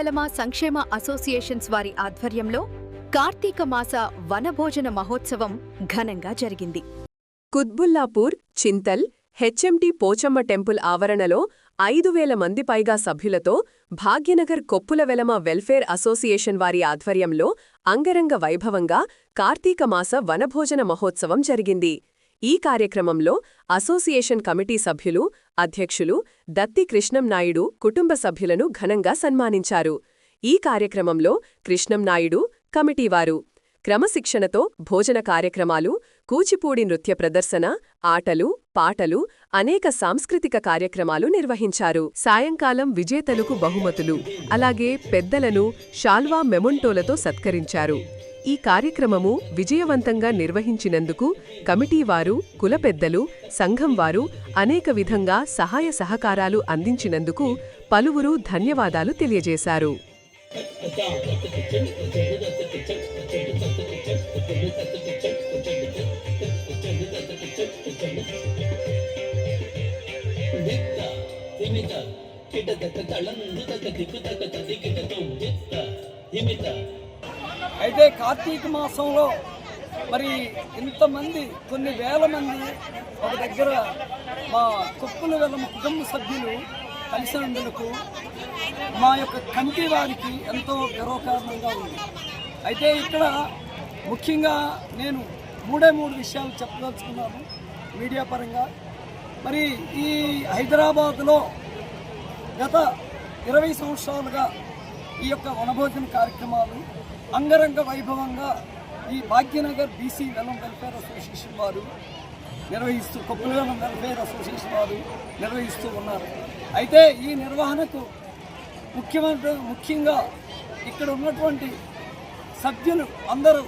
వెలమ సంక్షేమ అసోసియేషన్స్ వారి ఆధ్వర్యంలో కార్తీక మాస వనభోజన మహోత్సవం ఘనంగా జరిగింది. కుత్బుల్లాపూర్ చింతల్ హెచ్ఎంటి పోచమ్మ టెంపుల్ ఆవరణలో ఐదు వేల మంది పైగా సభ్యులతో భాగ్యనగర్ కొప్పుల వెలమ వెల్ఫేర్ అసోసియేషన్ వారి ఆధ్వర్యంలో అంగరంగ వైభవంగా కార్తీక మాస వనభోజన మహోత్సవం జరిగింది. ఈ కార్యక్రమంలో అసోసియేషన్ కమిటీ సభ్యులు అధ్యక్షులు దత్తి కృష్ణం నాయుడు కుటుంబ సభ్యులను ఘనంగా సన్మానించారు. ఈ కార్యక్రమంలో కృష్ణం నాయుడు కమిటీవారు క్రమశిక్షణతో భోజన కార్యక్రమాలు కూచిపూడి నృత్య ప్రదర్శన ఆటలు పాటలు అనేక సాంస్కృతిక కార్యక్రమాలు నిర్వహించారు. సాయంకాలం విజేతలకు బహుమతులు అలాగే పెద్దలను షాల్వా మెమొంటోలతో సత్కరించారు. ఈ కార్యక్రమము విజయవంతంగా నిర్వహించినందుకు కమిటీ వారు కుల పెద్దలు సంఘం వారు అనేక విధంగా సహాయ సహకారాలు అందించినందుకు పలువురు ధన్యవాదాలు తెలియజేశారు. తది హిమిత అయితే కార్తీక మాసంలో మరి ఇంతమంది కొన్ని వేల మంది ఒక దగ్గర మా కుప్పల వేల కుటుంబ సభ్యులు కలిసినందుకు మా యొక్క కంటి వారికి ఎంతో గర్వకారణంగా ఉంది. అయితే ఇక్కడ ముఖ్యంగా నేను మూడే మూడు విషయాలు చెప్పదలుచుకున్నాను మీడియా పరంగా. మరి ఈ హైదరాబాద్లో గత ఇరవై సంవత్సరాలుగా ఈ యొక్క వనభోజన కార్యక్రమాలు అంగరంగ వైభవంగా ఈ Bhagyanagar BC Velam welfare association వారు నిర్వహిస్తూ కొప్పులవెలం వెల్ఫేర్ అసోసియేషన్ వారు నిర్వహిస్తూ ఉన్నారు. అయితే ఈ నిర్వహణకు ముఖ్యమైన ముఖ్యంగా ఇక్కడ ఉన్నటువంటి సభ్యులు అందరూ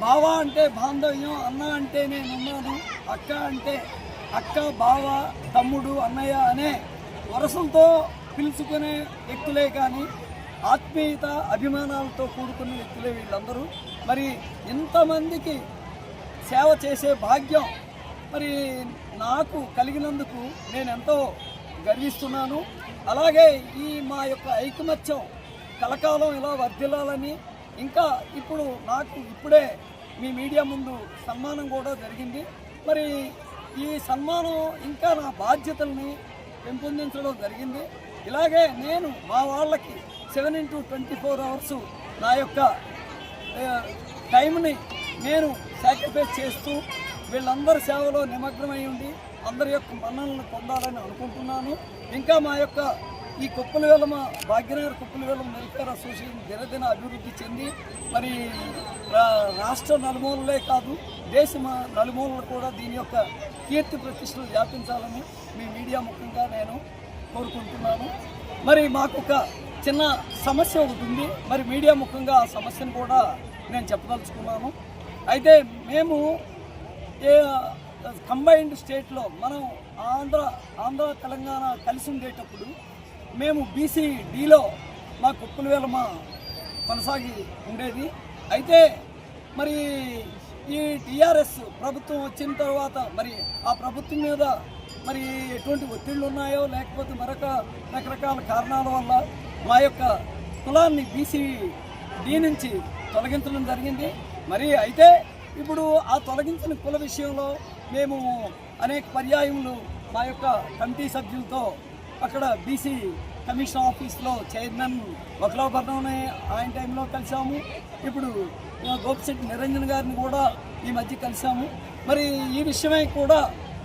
బావ అంటే బాంధవ్యం అన్న అంటే నేనున్నాను అక్క అంటే అక్క బావ తమ్ముడు అన్నయ్య అనే వరసలతో పిలుచుకునే వ్యక్తులే కానీ ఆత్మీయత అభిమానాలతో కూడుకున్న వ్యక్తులే వీళ్ళందరూ. మరి ఇంతమందికి సేవ చేసే భాగ్యం మరి నాకు కలిగినందుకు నేను ఎంతో గర్విస్తున్నాను. అలాగే ఈ మా యొక్క ఐకమత్యం కలకాలం ఇలా వర్ధిల్లాలని ఇంకా ఇప్పుడు నాకు ఇప్పుడే మీ మీడియా ముందు సన్మానం కూడా జరిగింది. మరి ఈ సన్మానం ఇంకా నా బాధ్యతల్ని పెంపొందించడం జరిగింది. ఇలాగే నేను మా వాళ్ళకి seven into twenty four hours నా యొక్క టైంని నేను సాక్రిఫైస్ చేస్తూ వీళ్ళందరి సేవలో నిమగ్నమై ఉండి అందరి యొక్క మన్నలను పొందాలని అనుకుంటున్నాను. ఇంకా మా యొక్క ఈ కుప్పల వేలమ భాగ్యనగర్ కుప్పల వేలమ వెల్ఫేర్ అసోసియేషన్ దినదిన అభివృద్ధి చెంది మరి రా- రాష్ట్ర నలుమూలలే కాదు దేశ నలుమూలలు కూడా దీని యొక్క కీర్తి ప్రతిష్టలు వ్యాపించాలని మీ మీడియా ముఖ్యంగా నేను కోరుకుంటున్నాను. మరి మాకు ఒక చిన్న సమస్య ఒకటి ఉంది. మరి మీడియా ముఖ్యంగా ఆ సమస్యను కూడా నేను చెప్పదలుచుకున్నాను. అయితే మేము ఏ కంబైన్డ్ స్టేట్లో మనం ఆంధ్ర ఆంధ్ర తెలంగాణ కలిసి ఉండేటప్పుడు మేము బీసీ డీలో మా కుప్పల వేల మా కొనసాగి ఉండేది. అయితే మరి ఈ టీఆర్ఎస్ ప్రభుత్వం వచ్చిన తర్వాత మరి ఆ ప్రభుత్వం మీద మరి ఎటువంటి ఒత్తిళ్ళు ఉన్నాయో లేకపోతే మరొక రకరకాల కారణాల వల్ల మా యొక్క కులాన్ని బీసీ డి నుంచి తొలగించడం జరిగింది. మరి అయితే ఇప్పుడు ఆ తొలగించిన కుల విషయంలో మేము అనేక పర్యాయములు మా యొక్క కమిటీ సభ్యులతో అక్కడ బీసీ కమిషన్ ఆఫీస్లో చైర్మన్ వకలాభరణంని ఆయన టైంలో కలిసాము ఇప్పుడు గోపిశెట్టి నిరంజన్ గారిని కూడా ఈ మధ్య కలిసాము మరి ఈ విషయమై కూడా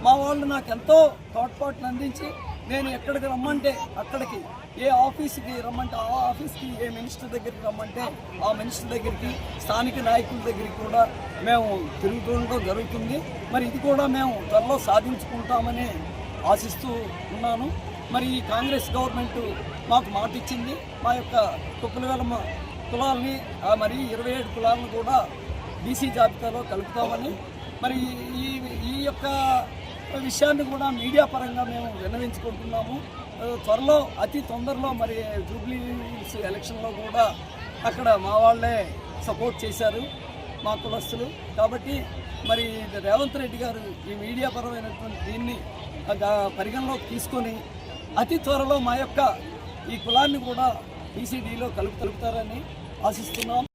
మా వాళ్ళు నాకు ఎంతో తోడ్పాటును అందించి నేను ఎక్కడికి రమ్మంటే అక్కడికి ఏ ఆఫీస్కి రమ్మంటే ఆ ఆఫీస్కి ఏ మినిస్టర్ దగ్గరికి రమ్మంటే ఆ మినిస్టర్ దగ్గరికి స్థానిక నాయకుల దగ్గరికి కూడా మేము తిరుగుతుండడం జరుగుతుంది. మరి ఇది కూడా మేము త్వరలో సాధించుకుంటామని ఆశిస్తూ ఉన్నాను. మరి ఈ కాంగ్రెస్ గవర్నమెంట్ మాకు మాట ఇచ్చింది. మా యొక్క కుప్పలవెలమ కులాలని మరి ఇరవై ఏడు కులాలను కూడా బీసీ జాబితాలో కలుపుతామని. మరి ఈ ఈ యొక్క విషయాన్ని కూడా మీడియా పరంగా మేము విన్నవించుకుంటున్నాము. త్వరలో అతి తొందరలో మరి జూబ్లీ హిల్స్ ఎలక్షన్లో కూడా అక్కడ మా వాళ్ళే సపోర్ట్ చేశారు మా కులస్తులు. కాబట్టి మరి రేవంత్ రెడ్డి గారు ఈ మీడియా పరమైనటువంటి దీన్ని పరిగణలోకి తీసుకొని అతి త్వరలో మా యొక్క ఈ కులాన్ని కూడా పీసీడీలో కలుపు కలుపుతారని ఆశిస్తున్నాం.